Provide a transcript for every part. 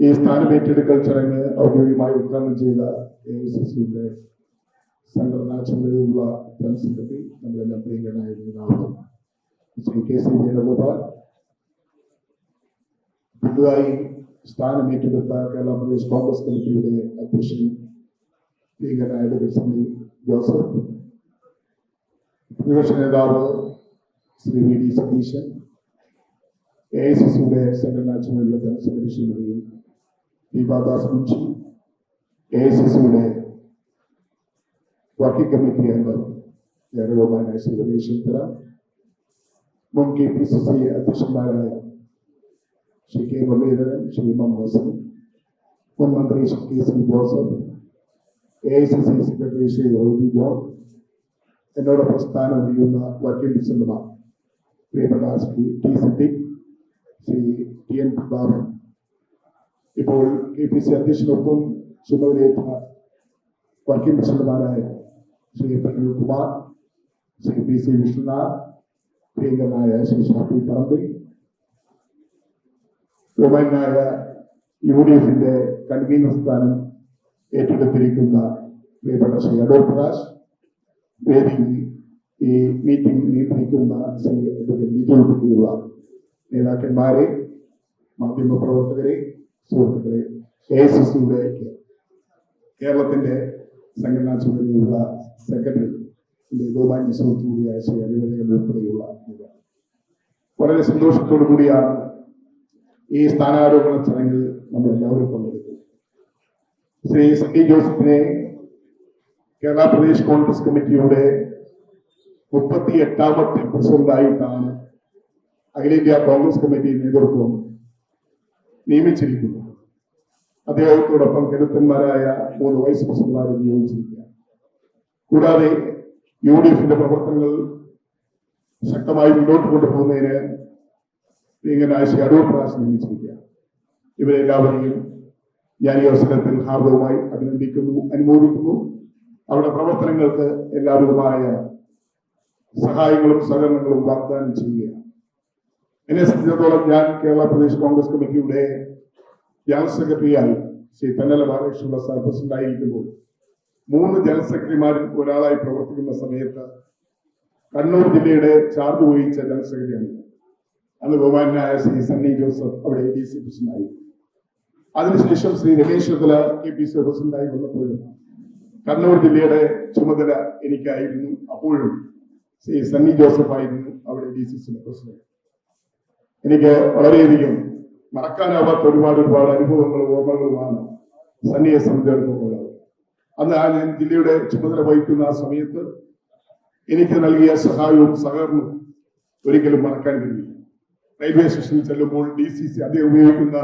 ഈ സ്ഥാനം ഏറ്റെടുക്കൽ ചടങ്ങ് ഔദ്യോഗികമായി ഉദ്ഘാടനം ചെയ്ത എ ഐ സി സിയുടെ സംഘടനാ ചുമതലയുള്ള ജനറൽ നമ്മളെല്ലാം പ്രിയങ്കരനായ ശ്രീ കെ സി വേണുഗോപാൽ പുതുതായി സ്ഥാനം ഏറ്റെടുത്ത കേരള പ്രദേശ് കോൺഗ്രസ് കമ്മിറ്റിയുടെ അധ്യക്ഷൻ പ്രിയങ്കരനായ ഡോക്ടർ ജോസഫ് പ്രതിപക്ഷ നേതാവ് Shri V D Satheesan A I C സിയുടെ സംഘടനാ ചുമതലയുള്ള general Shrimati Deepa Das Munshi A I C സിയുടെ വർക്കിംഗ് കമ്മിറ്റി അംഗം ഏറോമാനായ ശ്രീ രമേശ് ചെന്നിത്തല മുൻ കെ പി സി സി അധ്യക്ഷന്മാരായ ശ്രീ കെ മുരളീധരൻ ശ്രീ എം ഹസൻ മുൻ മന്ത്രി Shri K C Joseph A I C C secretary Shri Roji John എന്നോടൊപ്പം സ്ഥാനം ഒഴിയുന്ന വർക്കിംഗ് പ്രസിഡന്റുമാർ പ്രിയപ്പെട്ട Shri T Siddique Shri T N Prathapan ഇപ്പോൾ കെ പി സി അധ്യക്ഷനൊപ്പം ചുമതലയേറ്റ വർക്കിംഗ് പ്രസിഡന്റുമാരായ ശ്രീ പ്രണിൽകുമാർ ശ്രീ പി സി വിഷ്ണുനാഥ് പ്രിയങ്കരനായ ശ്രീ ഷാഫി പറമ്പിൽ ബഹുമാനായ യു ഡി എഫിന്റെ കൺവീനർ സ്ഥാനം ഏറ്റെടുത്തിരിക്കുന്ന പ്രിയപ്പെട്ട ശ്രീ അടൂർ പ്രകാശ് വേദിയിൽ ഈ മീറ്റിംഗ് നിയന്ത്രിക്കുന്ന ശ്രീ അഡ്വക്കേറ്റ് ലിജു നേതാക്കന്മാരെ മാധ്യമപ്രവർത്തകരെ സുഹൃത്തുക്കളെ കെ എസ് എസ് സിയുടെ കേരളത്തിന്റെ സംഘടനാ ചുമതലയുള്ള സെക്രട്ടറി ബഹുമാന്യ സുഹൃത്തു കൂടിയായ ശ്രീ അഭിനന്ദൻ ഉൾപ്പെടെയുള്ള. വളരെ സന്തോഷത്തോടു കൂടിയാണ് ഈ സ്ഥാനാരോപണ ചടങ്ങിൽ നമ്മൾ എല്ലാവരും പങ്കെടുക്കുന്നത് ശ്രീ സണ്ണി ജോസഫിനെ കേരള പ്രദേശ് കോൺഗ്രസ് കമ്മിറ്റിയുടെ മുപ്പത്തി എട്ടാമത്തെ പ്രസിഡന്റായിട്ടാണ് അഖിലേന്ത്യാ കോൺഗ്രസ് കമ്മിറ്റി നേതൃത്വം നിയമിച്ചിരിക്കുന്നത് അദ്ദേഹത്തോടൊപ്പം കരുത്തന്മാരായ മൂന്ന് വൈസ് പ്രസിഡന്റുമാരെ നിയമിച്ചിരിക്കുക കൂടാതെ യു ഡി എഫിന്റെ പ്രവർത്തനങ്ങൾ ശക്തമായി മുന്നോട്ട് കൊണ്ടുപോകുന്നതിന് ശ്രീ അടൂർ പ്രകാശ് നിയമിച്ചിരിക്കുക ഇവരെല്ലാവരെയും ഞാൻ ഈ അവസരത്തിൽ ഹാർദവുമായി അഭിനന്ദിക്കുന്നു അനുമോദിക്കുന്നു. അവരുടെ പ്രവർത്തനങ്ങൾക്ക് എല്ലാവിധമായ സഹായങ്ങളും സഹകരണങ്ങളും വാഗ്ദാനം ചെയ്യുകയാണ്. എന്നെ സംബന്ധിച്ചിടത്തോളം ഞാൻ കേരള പ്രദേശ് കോൺഗ്രസ് കമ്മിറ്റിയുടെ ജനറൽ സെക്രട്ടറിയായി ശ്രീ തന്നല ബാലകൃഷ്ണ സാർ പ്രസിഡന്റ് ആയിരിക്കുമ്പോൾ മൂന്ന് ജനറൽ സെക്രട്ടറിമാരിൽ ഒരാളായി പ്രവർത്തിക്കുന്ന സമയത്ത് കണ്ണൂർ ജില്ലയുടെ ചാർജ് വഹിച്ച ജനറൽ സെക്രട്ടറിയാണ് അന്ന് ബഹുമാനായ ശ്രീ സണ്ണി ജോസഫ് അവിടെ എ ഡി സി പ്രസിഡന്റായി. അതിനുശേഷം Shri Ramesh Chennithala K P C പ്രസിഡന്റായി വന്നപ്പോഴും കണ്ണൂർ ജില്ലയുടെ ചുമതല എനിക്കായിരുന്നു. അപ്പോഴും ശ്രീ സണ്ണി ജോസഫ് ആയിരുന്നു അവിടെ ഡി സി സിയുടെ പ്രസിഡന്റ്. എനിക്ക് വളരെയധികം മറക്കാനാവാത്ത ഒരുപാട് ഒരുപാട് അനുഭവങ്ങളും ഓർമ്മകളുമാണ് സന്നിയെ സംബന്ധിച്ചിടത്തോളം അന്ന് ആ ഞാൻ ജില്ലയുടെ ചുമതല വഹിക്കുന്ന ആ സമയത്ത് എനിക്ക് നൽകിയ സഹായവും സഹകരണവും ഒരിക്കലും മറക്കാൻ കഴിയില്ല. റെയിൽവേ സ്റ്റേഷനിൽ ചെല്ലുമ്പോൾ ഡി സി സി അദ്ദേഹം ഉപയോഗിക്കുന്ന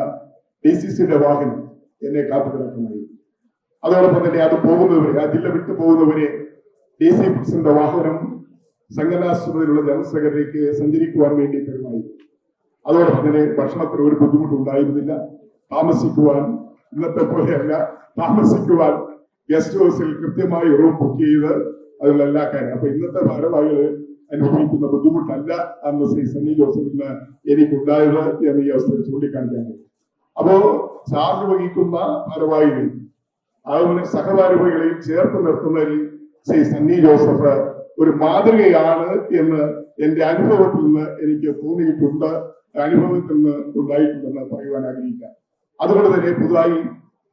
ഡി സി സിയുടെ വാഹനം എന്നെ കാത്തു കിടക്കുമായിരുന്നു അതോടൊപ്പം തന്നെ അത് പോകുന്നവരെ ആ ജില്ല വിട്ടു പോകുന്നവരെ ഡി സി പ്രസിഡന്റ് വാഹനം ജനറൽ സെക്രട്ടറിക്ക് സഞ്ചരിക്കുവാൻ വേണ്ടി തരുമായി അതോടൊപ്പം തന്നെ ഭക്ഷണത്തിന് ഒരു ബുദ്ധിമുട്ടുണ്ടായിരുന്നില്ല. താമസിക്കുവാൻ ഇന്നത്തെ പോലെയല്ല താമസിക്കുവാൻ ഗസ്റ്റ് ഹൗസിൽ കൃത്യമായി റൂം ബുക്ക് ചെയ്ത് അതിലുള്ള എല്ലാ കാര്യം അപ്പൊ ഇന്നത്തെ ഭാരവാഹികൾ അനുഭവിക്കുന്ന ബുദ്ധിമുട്ടല്ല അന്ന് ശ്രീ സണ്ണി ജോസഫിന് എനിക്കുണ്ടായത് എന്ന് ഈ അവസരം ചൂണ്ടിക്കാണിക്കാൻ അപ്പോ ചാർജ് വഹിക്കുന്ന ഭാരവാഹികളിൽ അതുപോലെ സഹഭാരവാഹികളെയും ചേർത്ത് നിർത്തുന്നതിൽ ശ്രീ സണ്ണി ജോസഫ് ഒരു മാതൃകയാണ് എന്ന് എന്റെ അനുഭവത്തിൽ നിന്ന് എനിക്ക് തോന്നിയിട്ടുണ്ട് അനുഭവത്തിൽ നിന്ന് ഉണ്ടായിട്ടുണ്ടെന്ന് പറയുവാൻ ആഗ്രഹിക്കാം. അതുകൊണ്ട് തന്നെ പുതുതായി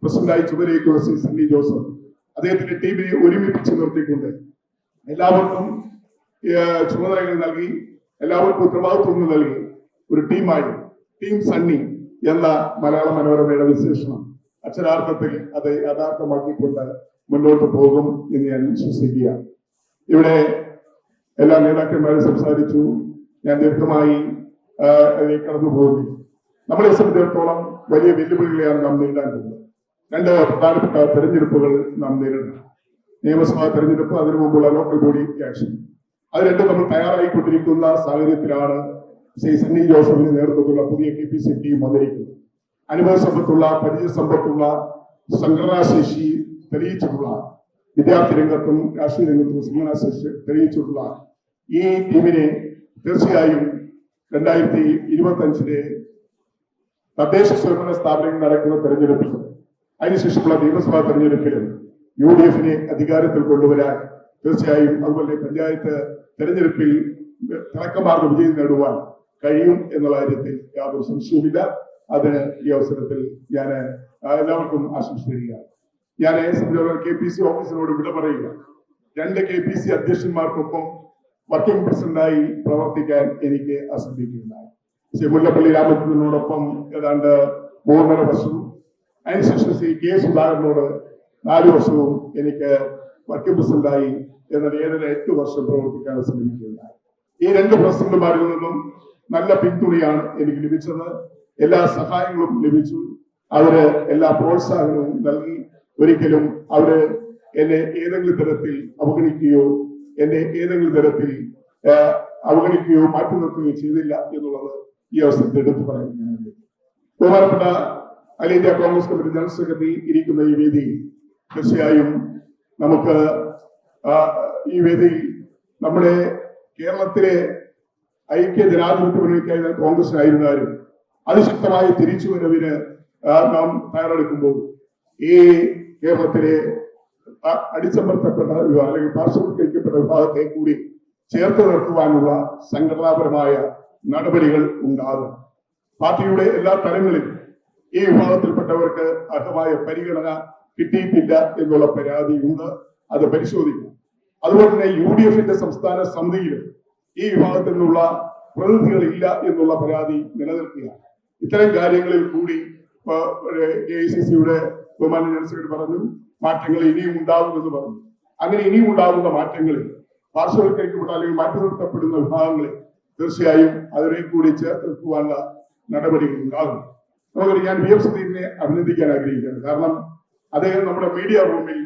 പ്രസിഡന്റായി ചുമതലയേക്കുള്ള ശ്രീ സണ്ണി ജോസഫ് അദ്ദേഹത്തിന്റെ ടീമിനെ ഒരുമിപ്പിച്ച് നിർത്തിക്കൊണ്ട് എല്ലാവർക്കും ചുമതലകൾ നൽകി എല്ലാവർക്കും ഉത്തരവാദിത്വങ്ങൾ നൽകി ഒരു ടീമായി ടീം സണ്ണി എന്ന മലയാള മനോരമയുടെ വിശേഷണം അക്ഷരാർത്ഥത്തിൽ അത് യഥാർത്ഥമാക്കിക്കൊണ്ട് മുന്നോട്ട് പോകും എന്ന് ഞാൻ വിശ്വസിക്കുകയാണ്. ഇവിടെ എല്ലാ നേതാക്കന്മാരും സംസാരിച്ചു. ഞാൻ ദീർഘമായി കടന്നു പോകുന്നു നമ്മളെ സംബന്ധിച്ചിടത്തോളം വലിയ വെല്ലുവിളികളെയാണ് നാം നേരിടാൻ പോകുന്നത് രണ്ട് പ്രധാനപ്പെട്ട തെരഞ്ഞെടുപ്പുകൾ നാം നേരിടണം. നിയമസഭാ തെരഞ്ഞെടുപ്പ് അതിനു മുമ്പുള്ള ലോക്കൽ ബോഡി ഇലക്ഷൻ അത് രണ്ടും നമ്മൾ തയ്യാറായിക്കൊണ്ടിരിക്കുന്ന സാഹചര്യത്തിലാണ് ശ്രീ സണ്ണി ജോസഫിന്റെ നേതൃത്വത്തിലുള്ള പുതിയ കെ പി സി ടീം വന്നിരിക്കുന്നത്. അനുഭവ സമ്പത്തുള്ള പരിചയ സമ്പത്തുള്ള സംഘടനാശേഷി തെളിയിച്ചിട്ടുള്ള വിദ്യാർത്ഥി രംഗത്തും രാഷ്ട്രീയ രംഗത്തും സംഘടനാശേഷി തെളിയിച്ചിട്ടുള്ള ഈ ടീമിനെ തീർച്ചയായും രണ്ടായിരത്തി ഇരുപത്തി അഞ്ചിലെ തദ്ദേശ സ്വയംഭരണ സ്ഥാപനങ്ങൾ നടക്കുന്ന തെരഞ്ഞെടുപ്പിൽ അതിനുശേഷമുള്ള നിയമസഭാ തെരഞ്ഞെടുപ്പിലും യു ഡി എഫിനെ അധികാരത്തിൽ കൊണ്ടുവരാൻ തീർച്ചയായും അതുപോലെ പഞ്ചായത്ത് തെരഞ്ഞെടുപ്പിൽ തിളക്കമാർന്ന വിജയം നേടുവാൻ കഴിയും എന്നുള്ള കാര്യത്തിൽ യാതൊരു സംശയവുമില്ല. അതിന് ഈ അവസരത്തിൽ ഞാൻ എല്ലാവർക്കും ആശംസ തരികയാണ് ഞാൻ എ സംഘടന കെ പി സി ഓഫീസിനോട് വിട പറയുക. രണ്ട് കെ പി സി അധ്യക്ഷന്മാർക്കൊപ്പം വർക്കിംഗ് പ്രസിഡന്റായി പ്രവർത്തിക്കാൻ എനിക്ക് അസംഭിക്കുകയുണ്ടായി ശ്രീ മുല്ലപ്പള്ളി രാമചന്ദ്രനോടൊപ്പം ഏതാണ്ട് മൂന്നര വർഷവും അതിനുശേഷം ശ്രീ കെ സുധാകരനോട് നാല് വർഷവും എനിക്ക് വർക്കിംഗ് പ്രസിഡന്റായി എന്നാൽ ഏഴര എട്ട് വർഷം പ്രവർത്തിക്കാൻ ശ്രമിക്കുകയുണ്ടായി ഈ രണ്ട് പ്രസിഡന്റുമാരിൽ നിന്നും നല്ല പിന്തുണയാണ് എനിക്ക് ലഭിച്ചത്. എല്ലാ സഹായങ്ങളും ലഭിച്ചു. അവർ എല്ലാ പ്രോത്സാഹനവും നൽകി. ഒരിക്കലും അവർ എന്നെ ഏതെങ്കിലും തരത്തിൽ അവഗണിക്കുകയോ എന്നെ ഏതെങ്കിലും തരത്തിൽ അവഗണിക്കുകയോ മാറ്റി നിർത്തുകയോ ചെയ്തില്ല എന്നുള്ളത് ഈ അവസരത്തിൽ എടുത്തു പറയുന്നത് ബഹുമാനപ്പെട്ട അഖില India Congress committee general secretary ഇരിക്കുന്ന ഈ വേദി തീർച്ചയായും നമുക്ക് ഈ വേദിയിൽ നമ്മുടെ കേരളത്തിലെ ഐക്യ ജനാധിപത്യ മുന്നണിക്കായി കോൺഗ്രസിനായിരുന്നാലും അതിശക്തമായ തിരിച്ചുവരവിന് നാം തയ്യാറെടുക്കുമ്പോൾ ഈ കേരളത്തിലെ അടിച്ചമർത്തപ്പെട്ട വിഭാഗം അല്ലെങ്കിൽ പാർശ്വവൽക്കരിക്കപ്പെട്ട വിഭാഗത്തെ കൂടി ചേർത്ത് നിർത്തുവാനുള്ള സംഘടനാപരമായ നടപടികൾ ഉണ്ടാകും. പാർട്ടിയുടെ എല്ലാ തലങ്ങളിലും ഈ വിഭാഗത്തിൽപ്പെട്ടവർക്ക് അർഹമായ പരിഗണന കിട്ടിയിട്ടില്ല എന്നുള്ള പരാതിയുണ്ട്. അത് പരിശോധിക്കും. അതുപോലെ തന്നെ യു ഡി എഫിന്റെ സംസ്ഥാന സമിതിയിലും ഈ വിഭാഗത്തിൽ നിന്നുള്ള പ്രതിനിധികൾ ഇല്ല എന്നുള്ള പരാതി നിലനിൽക്കുകയാണ്. ഇത്തരം കാര്യങ്ങളിൽ കൂടി എ ഐ സി സിയുടെ ബഹുമാന ജനറൽ പറഞ്ഞു മാറ്റങ്ങൾ ഇനിയും ഉണ്ടാകുമെന്ന് പറഞ്ഞു. അങ്ങനെ ഇനിയും ഉണ്ടാകുന്ന മാറ്റങ്ങളിൽ പാർശ്വവൽക്കരിക്കപ്പെട്ട അല്ലെങ്കിൽ മാറ്റി നിർത്തപ്പെടുന്ന വിഭാഗങ്ങളെ തീർച്ചയായും അതിനെ കൂടി ചേർത്ത് നിർത്തുവാനുള്ള നടപടികൾ ഉണ്ടാകും. നമുക്കറിയാം ഞാൻ വി എഫ് സുധീരിനെ അഭിനന്ദിക്കാൻ ആഗ്രഹിക്കുകയാണ് കാരണം അദ്ദേഹം നമ്മുടെ മീഡിയ റൂമിൽ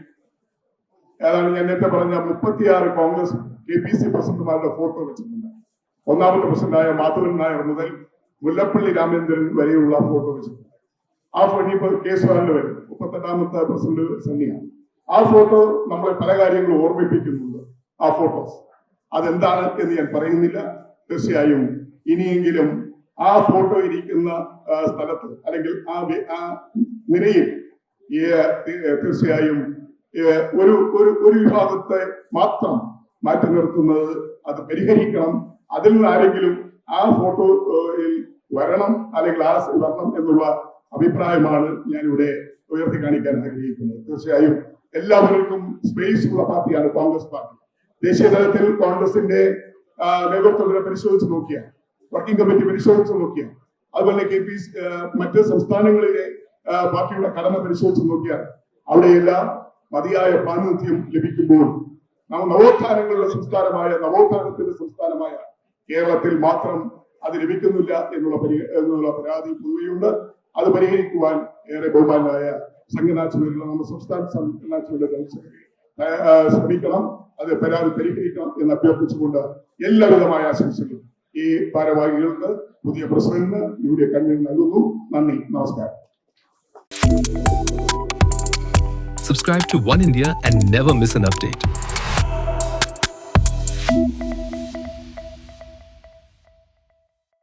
ഏതാണ് ഞാൻ നേരത്തെ പറഞ്ഞ മുപ്പത്തിയാറ് കോൺഗ്രസ് കെ പി സി പ്രസിഡന്റുമാരുടെ ഫോട്ടോ വെച്ചിട്ടുണ്ട്. ഒന്നാമത്തെ പ്രസിഡന്റായ മാധവൻ നായർ മുതൽ മുല്ലപ്പള്ളി രാമേന്ദ്രൻ വരെയുള്ള ഫോട്ടോ വെച്ചിട്ടുണ്ട്. ആ ഫോട്ടോ ഇപ്പൊ കെ സുധാകരൻ വരും. മുപ്പത്തെട്ടാമത്തെ പ്രസിഡന്റ് സണ്ണിയാണ്. ആ ഫോട്ടോ നമ്മളെ പല കാര്യങ്ങളും ഓർമ്മിപ്പിക്കുന്നുണ്ട് ആ ഫോട്ടോസ് അതെന്താണ് എന്ന് ഞാൻ പറയുന്നില്ല. തീർച്ചയായും ഇനിയെങ്കിലും ആ ഫോട്ടോ ഇരിക്കുന്ന സ്ഥലത്ത് അല്ലെങ്കിൽ ആ ആ നിരയിൽ തീർച്ചയായും ഒരു ഒരു ഒരു വിഭാഗത്തെ മാത്രം മാറ്റി നിർത്തുന്നത് അത് പരിഹരിക്കണം. അതിൽ നിന്ന് ആരെങ്കിലും ആ ഫോട്ടോയിൽ വരണം അല്ലെങ്കിൽ ആ വരണം എന്നുള്ള അഭിപ്രായമാണ് ഞാൻ ഇവിടെ ഉയർത്തി കാണിക്കാൻ ആഗ്രഹിക്കുന്നത്. തീർച്ചയായും എല്ലാവർക്കും സ്പേസ് ഉള്ള പാർട്ടിയാണ് കോൺഗ്രസ് പാർട്ടി. ദേശീയ തലത്തിൽ കോൺഗ്രസിന്റെ നേതൃത്വത്തിനെ പരിശോധിച്ച് നോക്കിയാൽ വർക്കിംഗ് കമ്മിറ്റി പരിശോധിച്ച് നോക്കിയ അതുപോലെ കെ പി മറ്റ് സംസ്ഥാനങ്ങളിലെ പാർട്ടിയുടെ കടമ പരിശോധിച്ച് നോക്കിയാൽ അവിടെയെല്ലാം മതിയായ പ്രാതിനിധ്യം ലഭിക്കുമ്പോൾ നാം നവോത്ഥാനങ്ങളുടെ സംസ്ഥാനമായ നവോത്ഥാനത്തിന്റെ സംസ്ഥാനമായ കേരളത്തിൽ മാത്രം അത് ലഭിക്കുന്നില്ല എന്നുള്ള എന്നുള്ള പരാതി പൊതുവെയുണ്ട്. അത് പരിഹരിക്കുവാൻ ഏറെ ബഹുമാനായ സംഘനാച്ചുവരുള്ള നമ്മുടെ സംസ്ഥാന സംഘനാച്ചുവരുടെ ശ്രമിക്കണം അത് പരാതി പരിഹരിക്കണം എന്ന് അഭ്യർത്ഥിച്ചുകൊണ്ട് എല്ലാവിധമായ ആശംസകളും ഈ ഭാരവാഹികൾക്ക് പുതിയ പ്രസിഡന്റിന് ഇവിടെ കണ്ണിൽ നൽകുന്നു നന്ദി നമസ്കാരം Subscribe to One India and never miss an update.